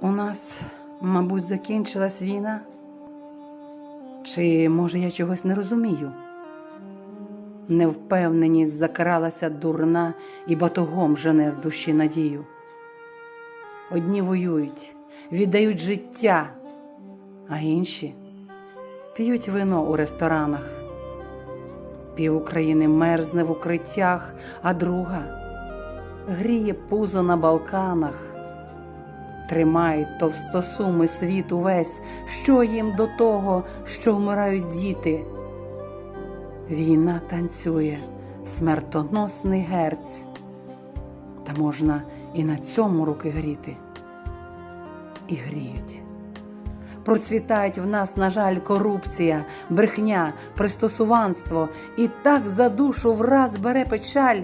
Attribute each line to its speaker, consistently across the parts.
Speaker 1: У нас, мабуть, закінчилась війна? Чи може я чогось не розумію? Невпевненість закралася дурна і батогом жене з душі надію. Одні воюють, віддають життя, а інші п'ють вино у ресторанах. Пів України мерзне в укриттях, а друга гріє пузо на Балканах. Тримають товстосуми світ увесь, що їм до того, що вмирають діти. Війна танцює, смертоносний герць, та можна і на цьому руки гріти. І гріють. Процвітають в нас, на жаль, корупція, брехня, пристосуванство, і так за душу враз бере печаль.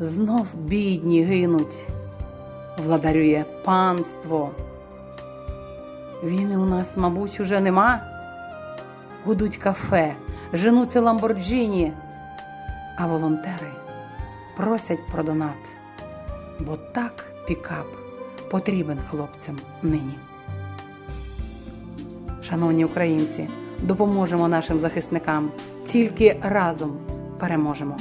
Speaker 1: Знов бідні гинуть, владарює панство. Війни у нас, мабуть, уже нема. Гудуть кафе, женуться ламборджині, а волонтери просять про донат, бо так пікап потрібен хлопцям нині. Шановні українці, допоможемо нашим захисникам, тільки разом переможемо.